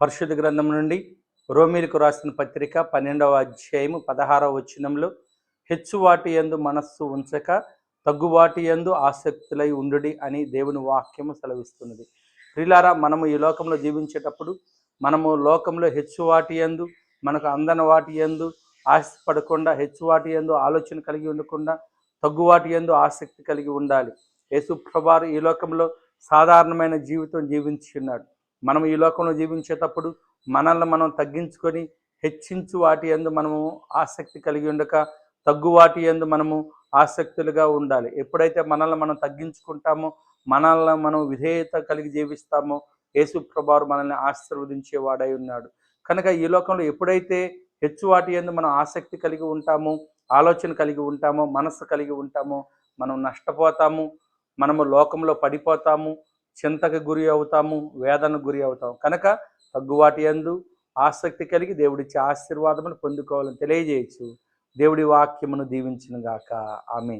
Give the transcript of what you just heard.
పరిశుద్ధ గ్రంథం నుండి రోమిలకు రాసిన పత్రిక పన్నెండవ అధ్యాయము పదహారవ వచనంలో హెచ్చువాటి యందు మనస్సు ఉంచక తగ్గువాటి యందు ఆసక్తులై ఉండుడి అని దేవుని వాక్యము సెలవిస్తున్నది. ప్రిలారా మనము ఈ లోకంలో జీవించేటప్పుడు మనము లోకంలో హెచ్చువాటి యందు మనకు అందని వాటి యందు ఆశపడకుండా హెచ్చువాటి యందు ఆలోచన కలిగి ఉండకుండా తగ్గువాటి యందు ఆసక్తి కలిగి ఉండాలి. యేసు ప్రభారు ఈ లోకంలో సాధారణమైన జీవితం జీవించి ఉన్నాడు. మనం ఈ లోకంలో జీవించేటప్పుడు మనల్ని మనం తగ్గించుకొని హెచ్చించు వాటి యందు మనము ఆసక్తి కలిగి ఉండక తగ్గు వాటి యందు మనము ఆసక్తులుగా ఉండాలి. ఎప్పుడైతే మనల్ని మనం తగ్గించుకుంటామో మనల్ని మనం విధేయత కలిగి జీవిస్తామో యేసు ప్రభావం మనల్ని ఆశీర్వదించే వాడై ఉన్నాడు. కనుక ఈ లోకంలో ఎప్పుడైతే హెచ్చు వాటి యందు మనం ఆసక్తి కలిగి ఉంటామో ఆలోచన కలిగి ఉంటామో మనస్సు కలిగి ఉంటామో మనం నష్టపోతాము మనము లోకంలో పడిపోతాము చింతకు గురి అవుతాము వేదనకు గురి అవుతాము. కనుక తగ్గువాటి యందు ఆసక్తి కలిగి దేవుడిచ్చే ఆశీర్వాదమును పొందుకోవాలని తెలియజేయచ్చు. దేవుడి వాక్యమును దీవించిన గాక ఆమె